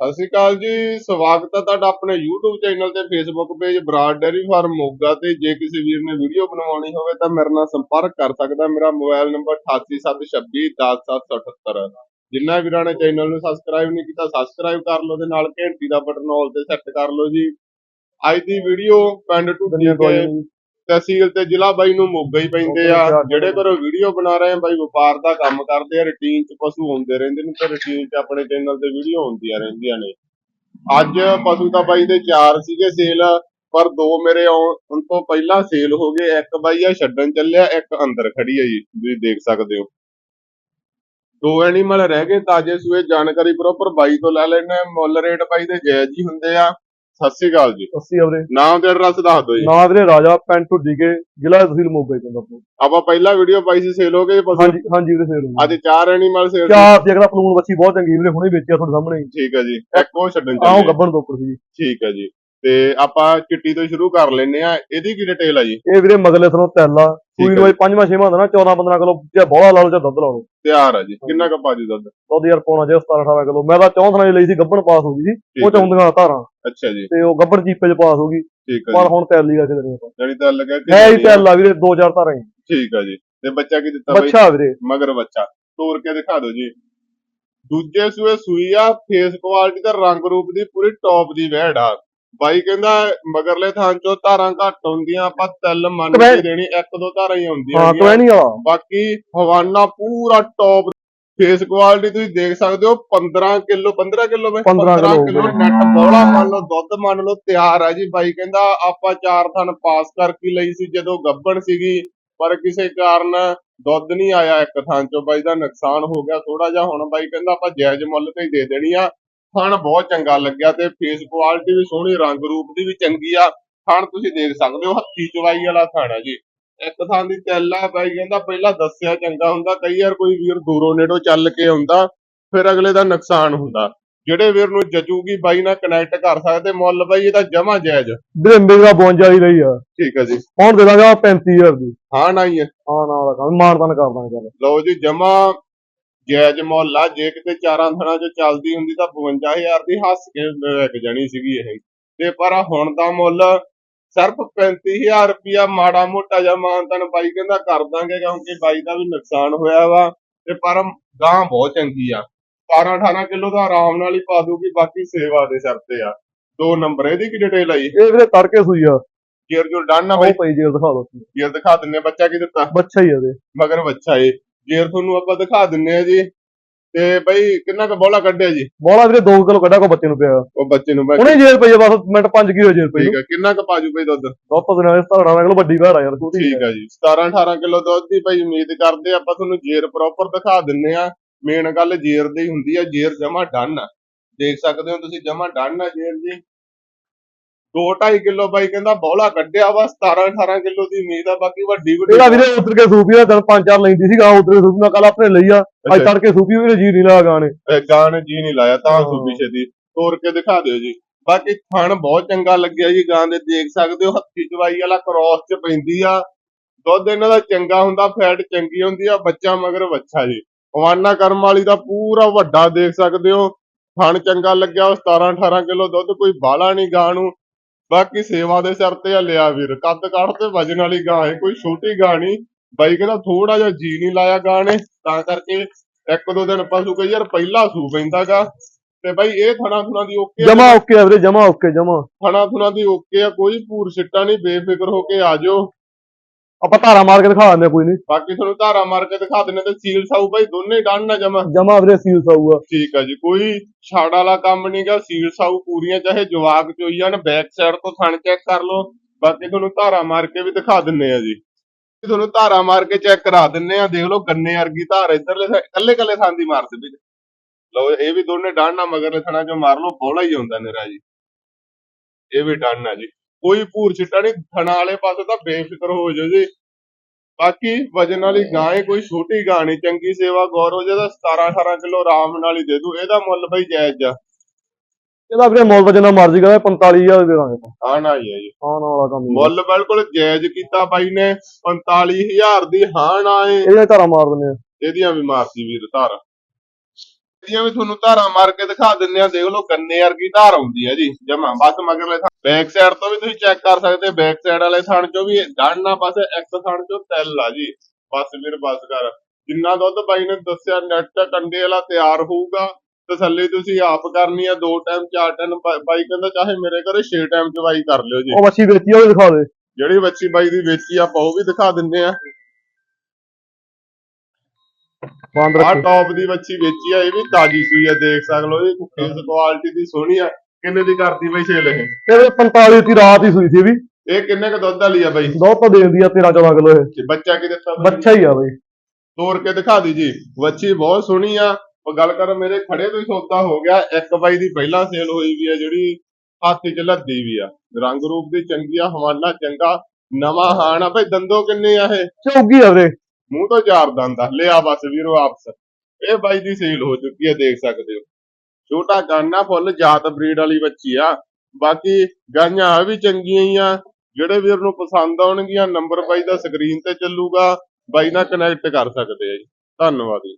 ਸਤਿ ਸ਼੍ਰੀ ਅਕਾਲ ਜੀ ਸਵਾਗਤ ਹੈ ਤੁਹਾਡਾ ਆਪਣੇ YouTube ਚੈਨਲ ਤੇ Facebook page Brar dairy farm Moga ਤੇ। ਜੇ ਕਿਸੇ ਵੀਰ ਨੇ ਵੀਡੀਓ ਬਣਵਾਉਣੀ ਹੋਵੇ ਤਾਂ ਮੇਰੇ ਨਾਲ ਸੰਪਰਕ ਕਰ ਸਕਦਾ ਮੇਰਾ ਮੋਬਾਈਲ ਨੰਬਰ 8876210778 ਜਿੰਨਾ ਵੀਰਾਂ ਨੇ ਚੈਨਲ ਨੂੰ ਸਬਸਕ੍ਰਾਈਬ ਨਹੀਂ ਕੀਤਾ ਸਬਸਕ੍ਰਾਈਬ ਕਰ ਲਓ ਤੇ ਨਾਲ ਘੰਟੀ ਦਾ ਬਟਨ ਆਲ ਤੇ ਸੈੱਟ ਕਰ ਲਓ ਜੀ। ਅੱਜ ਦੀ ਵੀਡੀਓ ਪਿੰਡ ਟੁੱਡੀ ਕੇ ਤਹਿਸੀਲ ਤੇ ਜ਼ਿਲ੍ਹਾ ਬਾਈ ਨੂੰ ਮੋਗਾ ਹੀ ਪੈਂਦੇ ਆ। ਜਿਹੜੇ ਘਰੋਂ ਵੀਡੀਓ ਬਣਾ ਰਹੇ ਆ ਬਾਈ ਵਪਾਰ ਦਾ ਕੰਮ ਕਰਦੇ ਆ ਰੁਟੀਨ ਚ ਪਸ਼ੂ ਆਉਂਦੇ ਰਹਿੰਦੇ ਨੇ ਤੇ ਰੁਟੀਨ ਚ ਆਪਣੇ ਚੈਨਲ ਤੇ ਵੀਡੀਓ ਹੁੰਦੀਆਂ ਰਹਿੰਦੀਆਂ ਨੇ। ਅੱਜ ਪਸ਼ੂ ਤਾਂ ਬਾਈ ਦੇ ਚਾਰ ਸੀਗੇ ਸੇਲ ਪਰ ਦੋ ਮੇਰੇ ਆਉਣ ਤੋਂ ਪਹਿਲਾਂ ਸੇਲ ਹੋ ਗਏ ਇੱਕ ਬਾਈ ਆ ਛੱਡਣ ਚੱਲਿਆ ਇੱਕ ਅੰਦਰ ਖੜੀ ਹੈ ਜੀ ਤੁਸੀਂ ਦੇਖ ਸਕਦੇ ਹੋ। ਦੋ ਐਨੀਮਲ ਰਹਿ ਗਏ ਤਾਜੇ ਸੂਏ ਜਾਣਕਾਰੀ ਪ੍ਰੋਪਰ ਬਾਈ ਤੋਂ ਲੈ ਲੈਣੇ ਮੁੱਲ ਰੇਟ ਬਾਈ ਦੇ ਜਾਇਜ਼ ਹੀ ਹੁੰਦੇ ਆ। ਸਤਿ ਸ਼੍ਰੀ ਅਕਾਲ ਜੀ। ਅੱਸੀ ਵੀਰੇ। ਨਾਮ ਤੇ ਐਡਰੈਸ ਦੱਸ ਦਿਓ ਜੀ। ਨਾਂ ਵੀਰੇ ਰਾਜਾ ਪਿੰਡ ਢੁੱਡੀ ਕੇ ਜ਼ਿਲ੍ਹਾ ਤਹਿਸੀਲ ਮੋਗਾ ਹੀ ਪੈਂਦਾ ਆਪਣਾ। ਆਪਾਂ ਪਹਿਲਾਂ ਵੀਡੀਓ ਪਾਈ ਸੀ ਸੇਲ ਹੋ ਗਏ ਪਸ਼ੂ ਹਾਂਜੀ ਹਾਂਜੀ ਵੀਰੇ ਫੇਰ ਅੱਜ ਚਾਰ ਐਨੀਮਲ ਸੇਲ ਚਾਰ ਤੇ ਅਗਲਾ ਪਲੂਣ ਬੱਚੀ ਬਹੁਤ ਚੰਗੀ ਵੀਰੇ ਹੁਣੇ ਵੇਚਿਆ ਤੁਹਾਡੇ ਸਾਹਮਣੇ। ਹੀ। ਠੀਕ ਹੈ ਜੀ। ਇੱਕ ਉਹ ਛੱਡਣ ਆਹ ਉਹ ਚੱਲੇ ਗੱਬਣ ਤੋਂ ਉੱਪਰ ਸੀ। ਠੀਕ ਹੈ ਜੀ। ਤੇ ਆਪਾਂ ਚਿੱਟੀ ਤੋਂ ਸ਼ੁਰੂ ਕਰ ਲੈਨੇ ਆ ਇਹਦੀ ਕੀ ਡਿਟੇਲ ਆ ਜੀ? ਇਹ ਵੀਰੇ ਮਗਲੇ ਥਰੋਂ ਤੈਲਾ ਸੂਈ ਪੰਜਵਾਂ ਛੇਵਾਂ ਹੁੰਦਾ ਨਾ 14 15 ਕਿਲੋ ਜੇ ਬੋਲਾ ਲਾ ਲਓ ਜਾਂ ਦੁੱਧ ਲਾ ਲਓ। ਤਿਆਰ ਆ ਜੀ। ਕਿੰਨਾ ਕੁ ਪਾਜੂ ਦੁੱਧ? ਦੁੱਧ ਯਾਰ ਪਾਉਣਾ ਜੇ 17 18 ਕਿਲੋ। ਮੈਂ ਤਾਂ 64 ਨਾਲ ਲਈ ਸੀ ਗੱਬਣ ਪਾਸ ਹੋ ਗਈ ਸੀ। ਉਹ ਚ ਹੈ ਆਉਂਦੀਆਂ ਧਾਰਾਂ ਅੱਛਾ ਜੀ। ਤੇ ਉਹ ਗੱਬਣ ਚੀਪੇ ਚ ਪਾਸ ਹੋ ਗਈ। ਠੀਕ ਹੈ ਪਰ ਹੁਣ ਤੈਲੀ ਆ ਕਿਤੇ। ਨਹੀਂ ਜਾਨੀ ਤਾਂ ਲੱਗਿਆ ਹੈ ਹੀ ਤੈਲਾ ਵੀਰੇ ਦੋ ਚਾਰ ਧਾਰਾਂ ਹੀ। ਠੀਕ ਹੈ ਜੀ। ਤੇ ਬੱਚਾ ਕੀ ਦਿੱਤਾ ਬਾਈ? ਬੱਚਾ ਵੀਰੇ। ਮਗਰ ਬੱਚਾ। ਤੋੜ ਕੇ ਦਿਖਾ ਦਿਓ ਜੀ। ਦੂਜੇ ਸੂਏ ਸੂਈ ਆ ਫੇਸ ਕੁਆਲਿਟੀ ਤੇ ਰੰਗ ਰੂਪ ਦੀ ਪੂਰੀ ਟੌਪ ਦੀ ਵਹਿੜ ਆ। ਬਾਈ ਕਹਿੰਦਾ ਮਗਰਲੇ ਥਾਂ ਚੋਂ ਧਾਰਾਂ ਘੱਟ ਹੁੰਦੀਆਂ ਆਪਾਂ ਤਿਲ ਮੰਨ ਕੇ ਦੇਣੀ ਇੱਕ ਦੋ ਧਾਰਾਂ ਹੀ ਆਉਂਦੀਆਂ ਹਾਂ। ਕੋਈ ਨਹੀਂ ਵਾਲਾ ਬਾਕੀ ਹਵਾਨਾ ਪੂਰਾ ਟੌਪ ਫੇਸ ਕੁਆਲਿਟੀ ਤੁਸੀਂ ਦੇਖ ਸਕਦੇ ਹੋ 15 ਕਿਲੋ 15 ਕਿਲੋ ਵਿੱਚ 15 ਕਿੱਲੋ। ਨੈਟ ਬੋਲਾ ਮੰਨ ਲਓ ਦੁੱਧ ਮੰਨ ਲਓ ਤਿਆਰ ਆ ਜੀ। ਬਾਈ ਕਹਿੰਦਾ ਆਪਾਂ ਚਾਰ ਥਣ ਪਾਸ ਕਰਕੇ ਲਈ ਸੀ ਜਦੋਂ ਗੱਬਣ ਸੀਗੀ ਪਰ ਕਿਸੇ ਕਾਰਨ ਦੁੱਧ ਨਹੀਂ ਆਇਆ ਇੱਕ ਥਾਂ ਚੋਂ। ਬਾਈ ਦਾ ਨੁਕਸਾਨ ਹੋ ਗਿਆ ਥੋੜਾ ਜਿਹਾ। ਹੁਣ ਬਾਈ ਕਹਿੰਦਾ ਆਪਾਂ ਜਾਇਜ਼ ਮੁੱਲ ਤੇ ਹੀ ਦੇ ਦੇਣੀ ਆ। ਥਣ ਬਹੁਤ ਚੰਗਾ ਲੱਗਿਆ ਤੇ ਫੇਸ ਕੁਆਲਿਟੀ ਵੀ ਸੋਹਣੀ ਰੰਗ ਰੂਪ ਦੀ ਵੀ ਚੰਗੀ ਆ। ਥਣ ਤੁਸੀਂ ਦੇਖ ਸਕਦੇ ਹੋ ਹੱਥੀ ਚਵਾਈ ਵਾਲਾ ਥਣ ਆ ਜੀ। ਇੱਕ ਥਾਂ ਦੀ ਤੈਲਾ ਬਾਈ ਕਹਿੰਦਾ ਪਹਿਲਾਂ ਦੱਸਿਆ ਚੰਗਾ ਹੁੰਦਾ ਕਈ ਵਾਰ ਕੋਈ ਵੀਰ ਦੂਰੋਂ ਨੇੜੋਂ ਚੱਲ ਕੇ ਆਉਂਦਾ ਫਿਰ ਅਗਲੇ ਦਾ ਨੁਕਸਾਨ ਹੁੰਦਾ। ਜਿਹੜੇ ਵੀਰ ਨੂੰ ਜਚੂਗੀ ਬਾਈ ਨਾਲ ਕਨੈਕਟ ਕਰ ਸਕਦੇ ਮੁੱਲ ਬਾਈ ਇਹਦਾ ਜਮਾ ਜਾਇਜ਼। ਵੀਰੇ ਮੇਰਾ 52 ਹੀ ਰਹੀ ਆ। ਠੀਕ ਹੈ ਜੀ। ਹੁਣ ਦੇ ਦਾਂਗਾ 35000 ਦੀ। ਹਾਂ ਨਾ ਹੀ ਹੈ ਹਾਂ ਨਾ ਦਾ ਕੰਮ ਮਾਨਦਾਨ ਕਰ ਦਾਂਗੇ ਚੱਲ। ਲਓ ਜੀ ਜਮਾ ਜਾਇਜ਼ ਮੁੱਲ ਆ। ਜੇ ਕਿਤੇ ਚਾਰਾਂ ਥਣਾਂ 'ਚ ਚੱਲਦੀ ਹੁੰਦੀ ਤਾਂ 52000 ਦੀ ਹੱਸ ਕੇ ਵਿਕ ਜਾਣੀ ਸੀਗੀ ਇਹ। ਤੇ ਪਰ ਹੁਣ ਦਾ ਮੁੱਲ ਸਿਰਫ 35000 ਰੁਪਿਆ ਮਾੜਾ ਮੋਟਾ ਜਿਹਾ ਮਾਨਤਨ ਬਾਈ ਕਹਿੰਦਾ ਕਰ ਦਾਂਗੇ ਕਿਉਂਕਿ ਬਾਈ ਦਾ ਵੀ ਨੁਕਸਾਨ ਹੋਇਆ ਵਾ ਤੇ ਪਰ ਗਾਂ ਬਹੁਤ ਚੰਗੀ ਆ। 17 18 ਕਿਲੋ ਦਾ ਆਰਾਮ ਨਾਲ ਹੀ ਪਾ ਦੂਗੀ ਬਾਕੀ ਸੇਵਾ ਦੇ ਸਿਰ ਤੇ ਆ। ਦੋ ਨੰਬਰ ਇਹਦੀ ਕੀ ਡਿਟੇਲ ਆਈ ਇਹ ਵੀਰੇ ਤੜਕੇ ਸੂਈ ਆ। ਜੇਰ ਜੁਰ ਡਨ ਨਾ ਬਾਈ। ਉਹ ਪਈ ਜੇ ਦਿਖਾ ਦੋ ਜੇਰ ਦਿਖਾ ਦਿੰਨੇ ਬੱਚਾ ਕੀ ਦਿੱਤਾ? ਬੱਚਾ ਹੀ ਆ ਦੇ ਮਗਰ ਬੱਚਾ ਏ। ਜੇਰ ਤੁਹਾਨੂੰ ਆਪਾਂ ਦਿਖਾ ਦਿੰਨੇ ਆ ਜੀ। ਤੇ ਬਈ ਕਿੰਨਾ ਕੁ ਬੋਲਾ ਕੱਢਿਆ ਜੀ? ਬੋਲਾ ਵੀਰੇ 2 ਕਿਲੋ ਕੱਢਾ ਕੋ ਬੱਚੇ ਨੂੰ ਪਿਆ। ਉਹ ਬੱਚੇ ਨੂੰ ਬਈ ਹੁਣੇ ਜੇਲ ਪਈ ਆ ਬਸ ਮਿੰਟ 5 ਕੀ ਹੋ ਜੇਲ ਪਈ ਠੀਕ ਆ ਕਿੰਨਾ ਕੁ ਪਾਜੂ ਬਈ ਦੁੱਧ? ਦੁੱਧ ਦੇ ਨਾਲ 17 ਕਿਲੋ ਵੱਡੀ ਘਰ ਆ ਯਾਰ ਛੋਟੀ ਠੀਕ ਆ ਜੀ 17 18 ਕਿਲੋ ਦੁੱਧ ਦੀ ਭਾਈ ਉਮੀਦ ਕਰਦੇ ਆਪਾਂ ਤੁਹਾਨੂੰ ਜੇਰ ਪ੍ਰੋਪਰ ਦਿਖਾ ਦਿੰਨੇ ਆ। ਮੇਨ ਗੱਲ ਜੇਰ ਦੀ ਹੁੰਦੀ ਆ ਜੇਰ ਜਮਾ ਡਨ ਆ। ਦੇਖ ਸਕਦੇ ਹੋ ਤੁਸੀਂ ਜਮਾ ਡਨ ਆ ਜੇਰ ਜੀ 2.5 ਕਿਲੋ ਬਾਈ ਕਹਿੰਦਾ ਬੋਲਾ ਕੱਢਿਆ ਵਾ 17 18 ਕਿਲੋ ਦੀ ਉਮੀਦ ਆ ਬਾਕੀ ਵੱਡੀ ਵੱਡੀ ਇਹਦਾ ਵੀਰੇ ਉਧਰ ਕੇ ਸੂਪੀ ਦਾ ਦਿਨ ਪੰਜ ਚਾਰ ਲੈਂਦੀ ਸੀਗਾ ਉਧਰ ਸੂਪੀ ਨਾਲ ਕੱਲ ਆਪਣੇ ਲਈ ਆ। ਅੱਜ। ਤੜਕੇ ਸੂਪੀ ਵੀਰੇ ਜੀ ਨਹੀਂ ਲਾ ਗਾਣੇ। ਇਹ ਗਾਂ ਨੇ ਜੀ ਨਹੀਂ ਲਾਇਆ ਤਾਂ। ਸੂਬੀ ਛੇਤੀ। ਤੋੜ ਕੇ ਦਿਖਾ ਦਿਓ ਜੀ। ਬਾਕੀ ਥਣ ਬਹੁਤ ਚੰਗਾ ਲੱਗਿਆ ਜੀ ਗਾਂ ਦੇ ਦੇਖ ਸਕਦੇ ਹੋ ਹੱਥੀ ਚਵਾਈ ਵਾਲਾ ਕ੍ਰੋਸ ਚ ਪੈਂਦੀ ਆ। ਦੁੱਧ ਇਹਨਾਂ ਦਾ ਚੰਗਾ ਹੁੰਦਾ ਫੈਟ ਚੰਗੀ ਹੁੰਦੀ ਆ ਬੱਚਾ ਮਗਰ ਬੱਚਾ ਜੀ। ਹਵਾਨਾ ਕਰਮ ਵਾਲੀ ਦਾ ਪੂਰਾ ਵੱਡਾ ਦੇਖ ਸਕਦੇ ਹੋ। ਥਣ ਚੰਗਾ ਲੱਗਿਆ ਉਹ 17 18 ਕਿਲੋ ਦੁੱਧ ਕੋਈ ਬਾਲਾ ਨਹੀਂ ਗਾਂ ਨੂੰ। ਬਾਕੀ ਸੇਵਾ ਦੇ ਸਿਰ ਤੇ ਆ ਲਿਆ ਵੀਰ। ਕੱਦ ਕਾਠ ਤੇ ਵਜਨ ਵਾਲੀ ਗਾਂ ਹੈ ਕੋਈ ਛੋਟੀ ਗਾਂ ਨਹੀਂ ਬਾਈ ਕਹਿੰਦਾ ਥੋੜਾ ਜਿਹਾ ਜੀ ਨਹੀਂ ਲਾਇਆ ਗਾਂ ਨੇ ਤਾਂ ਕਰਕੇ ਇੱਕ ਦੋ ਦਿਨ ਪਸ਼ੂ ਕਈ ਯਾਰ ਪਹਿਲਾ ਸੂ ਪੈਂਦਾਗਾ ਤੇ ਬਾਈ ਇਹ ਥਣਾ ਥੁਣਾ ਦੀ ਓਕੇ ਜਮਾ ਓਕੇ ਆ ਵੀਰੇ ਜਮਾ ਓਕੇ ਜਮਾ। ਥਣਾ ਥੁਣਾ ਦੀ ਓਕੇ ਆ ਕੋਈ ਭੂਰ ਸਿੱਟਾ ਨਹੀਂ ਬੇਫਿਕਰ ਹੋ ਕੇ ਆ ਜਾਓ। ਆਪਾਂ ਧਾਰਾ ਮਾਰ ਕੇ ਦਿਖਾ ਦਿੰਦੇ ਕੋਈ ਨਹੀਂ। ਬਾਕੀ ਤੁਹਾਨੂੰ ਧਾਰਾ ਮਾਰ ਕੇ ਦਿਖਾ ਦਿੰਨੇ ਤੇ ਸੀਲ ਸਾਊ ਬਾਈ ਦੋਨੇ ਡਨ ਨਾ ਜਮਾ। ਜਮਾ ਵੀਰੇ ਸੀਲ ਸਾਊਗਾ ਠੀਕ ਆ ਜੀ ਕੋਈ ਛਾੜ ਵਾਲਾ ਕੰਮ ਨਹੀਂਗਾ ਸੀਲ ਸਾਊ ਪੂਰੀਆਂ ਚਾਹੇ ਜਵਾਕ ਚੋਈ ਜਾਣ ਬੈਕ ਸਾਈਡ ਤੋਂ ਥਣ ਚੈੱਕ ਕਰ ਲਓ। ਬਾਕੀ ਤੁਹਾਨੂੰ ਧਾਰਾ ਮਾਰ ਕੇ ਵੀ ਦਿਖਾ ਦਿੰਨੇ ਆ ਜੀ। ਤੁਹਾਨੂੰ ਧਾਰਾ ਮਾਰ ਕੇ ਚੈੱਕ ਕਰਾ ਦਿੰਨੇ ਆ ਦੇਖ ਲਓ ਗੰਨੇ ਵਰਗੀ ਧਾਰ ਇਧਰਲੇ ਕੱਲੇ ਕੱਲੇ ਥਾਂ ਦੀ ਮਾਰਦੇ ਵੀ ਲਓ ਇਹ ਵੀ ਦੋਨੇ ਡਨ ਨਾ ਮਗਰਲੇ ਥਣਾ ਚੋਂ ਮਾਰ ਲਓ ਬੋਲਾ ਹੀ ਆਉਂਦਾ ਨਿਰਾ ਜੀ। ਇਹ ਵੀ ਆ ਜੀ। ਕੋਈ ਭੂਰ ਛਿੱਟਾ ਨਹੀਂ ਥਣਾ ਵਾਲੇ ਪਾਸੇ ਤਾਂ ਬੇਫਿਕਰ ਹੋ ਜਾਓ ਜੀ। ਬਾਕੀ ਵਜਨ ਵਾਲੀ ਗਾਂ ਹੈ ਕੋਈ ਛੋਟੀ ਗਾਂ ਨਹੀਂ ਚੰਗੀ ਸੇਵਾ ਗੌਰਵ ਜੀ ਦਾ 17 18 ਕਿਲੋ ਆਰਾਮ ਨਾਲ ਹੀ ਦੇ ਦੂ ਇਹਦਾ ਮੁੱਲ ਬਈ ਜਾਇਜ਼ ਆ। ਇਹਦਾ ਵੀਰੇ ਮੁੱਲ ਵਜਨ ਦਾ ਮਰਜ਼ੀ ਕਰੇ 45000 ਦੇ ਦਾਂਗੇ ਹਾਂ ਨਾ ਹੀ ਹੈ ਜੀ। ਹਾਂ ਨਾ ਵਾਲਾ ਕੰਮ ਹੀ। ਮੁੱਲ ਬਿਲਕੁਲ ਜਾਇਜ਼ ਕੀਤਾ ਬਾਈ ਨੇ 45000 ਦੀ ਹਾਂ ਨਾ ਏ। ਇਹਦੇ ਧਾਰਾ ਮਾਰ ਦਿੰਦੇ ਆ। ਇਹਦੀਆਂ ਵੀ ਮਾਰਤੀ ਵੀਰ ਧਾਰ। ਇਹਦੀਆਂ ਵੀ ਤੁਹਾਨੂੰ ਧਾਰਾਂ ਮਾਰ ਕੇ ਦਿਖਾ ਦਿੰਨੇ ਆ ਦੇਖ ਲਓ ਗੰਨੇ ਵਰਗੀ ਧਾਰ ਆਉਂਦੀ ਹੈ ਜੀ ਜਮਾ ਬਸ ਮਗਰਲੇ ਬੈਕ ਸਾਈਡ ਤੋਂ ਵੀ ਤੁਸੀਂ ਚੈੱਕ ਕਰ ਸਕਦੇ ਬੈਕ ਸਾਈਡ ਵਾਲੇ ਥਣ ਚੋਂ ਵੀ ਗਾਣਾ ਬਸ ਇੱਕ ਥਣ ਚੋਂ ਤਿਲ ਆ ਜੀ। ਬਸ ਵੀਰ ਬਸ ਕਰ। ਜਿੰਨਾ ਦੁੱਧ ਬਾਈ ਨੇ ਦੱਸਿਆ ਨੈਟ ਕੰਡੇ ਵਾਲਾ ਤਿਆਰ ਹੋਊਗਾ। ਤਸੱਲੀ ਤੁਸੀਂ ਆਪ ਕਰਨੀ ਆ ਦੋ ਟਾਈਮ ਚਾਰ ਟਾਈਮ ਬਾਈ ਕਹਿੰਦਾ ਚਾਹੇ ਮੇਰੇ ਘਰੇ 6 ਟਾਈਮ ਚਵਾਈ ਕਰ ਲਿਓ ਜੀ। ਉਹ ਬੱਚੀ ਵੇਚੀ ਉਹ ਦਿਖਾ ਦੇ। ਜਿਹੜੀ ਬੱਚੀ ਬਾਈ ਦੀ ਵੇਚੀ ਆਪਾਂ ਉਹ ਵੀ ਦਿਖਾ ਦਿੰਨੇ ਆ। ਬੰਦ ਰੱਖੀ। ਟੌਪ ਦੀ ਬੱਚੀ ਵੇਚੀ ਆ ਇਹ ਵੀ ਤਾਜੀ ਸੂਈ ਆ ਦੇਖ ਸਕਦੇ ਹੋ ਇਹ ਇਸ ਕੁਆਲਿਟੀ ਦੀ ਸੋਹਣੀ ਆ। ਕਿੰਨੇ ਦੀ ਕਰਦੀ ਬਈ ਸੇਲ ਇਹ? ਇਹ 45 ਦੀ ਰਾਤ ਹੀ ਸੂਈ ਸੀ ਵੀ। ਇਹ ਕਿੰਨੇ ਕ ਦੁੱਧ ਵਾਲੀ ਆ ਬਾਈ? ਦੁੱਧ ਤਾਂ ਦੇਂਦੀ ਆ 13 14 ਕਿਲੋ ਇਹ। ਤੇ ਬੱਚਾ ਕੀ ਦਿੱਤਾ ਬਾਈ? ਬੱਚਾ ਹੀ ਆ ਬਈ। ਤੋੜ ਕੇ ਦਿਖਾ ਦੀ ਜੀ। ਬੱਚੀ ਬਹੁਤ ਸੋਹਣੀ ਆ। ਉਹ ਗੱਲ ਕਰ ਮੇਰੇ ਖੜੇ ਤੋਂ ਹੀ ਸੌਦਾ ਹੋ ਗਿਆ। ਇੱਕ ਬਾਈ ਦੀ ਪਹਿਲਾਂ ਸੇਲ ਹੋਈ ਵੀ ਆ ਜਿਹੜੀ ਹੱਥ 'ਚ ਲੱਦੀ ਵੀ ਆ। ਰੰਗ ਰੂਪ ਦੀ ਚੰਗੀ ਆ ਹਵਾਲਾ ਚੰਗਾ ਨਵਾਂ ਹਾਣ ਆ। ਬਈ ਦੰਦੋ ਕਿੰਨੇ ਆ ਇਹ? ਚੌਗੀ ਆ ਵੀਰੇ। ਮੂੰਹ ਤੋਂ ਚਾਰ ਦੰਦ ਆ। ਲਿਆ ਬਸ ਵੀਰੋ ਆਪਸ ਇਹ ਬਾਈ ਦੀ ਸੇਲ ਹੋ ਚੁੱਕੀ ਹੈ ਦੇਖ ਸਕਦੇ ਹੋ। ਛੋਟਾ ਗਾਨਾ ਫੁੱਲ, ਜਾਤ ਬਰੀਡ ਵਾਲੀ ਬੱਚੀ ਆ। ਬਾਕੀ ਗਾਈਆਂ ਆ ਵੀ ਚੰਗੀਆਂ ਹੀ ਆ। ਜਿਹੜੇ ਵੀਰ ਨੂੰ ਪਸੰਦ ਆਉਣਗੀਆਂ ਨੰਬਰ ਬਾਈ ਦਾ ਸਕਰੀਨ ਤੇ ਚੱਲੂਗਾ। ਬਾਈ ਨਾਲ ਕਨੈਕਟ ਕਰ ਸਕਦੇ ਆ ਜੀ। ਧੰਨਵਾਦ ਜੀ।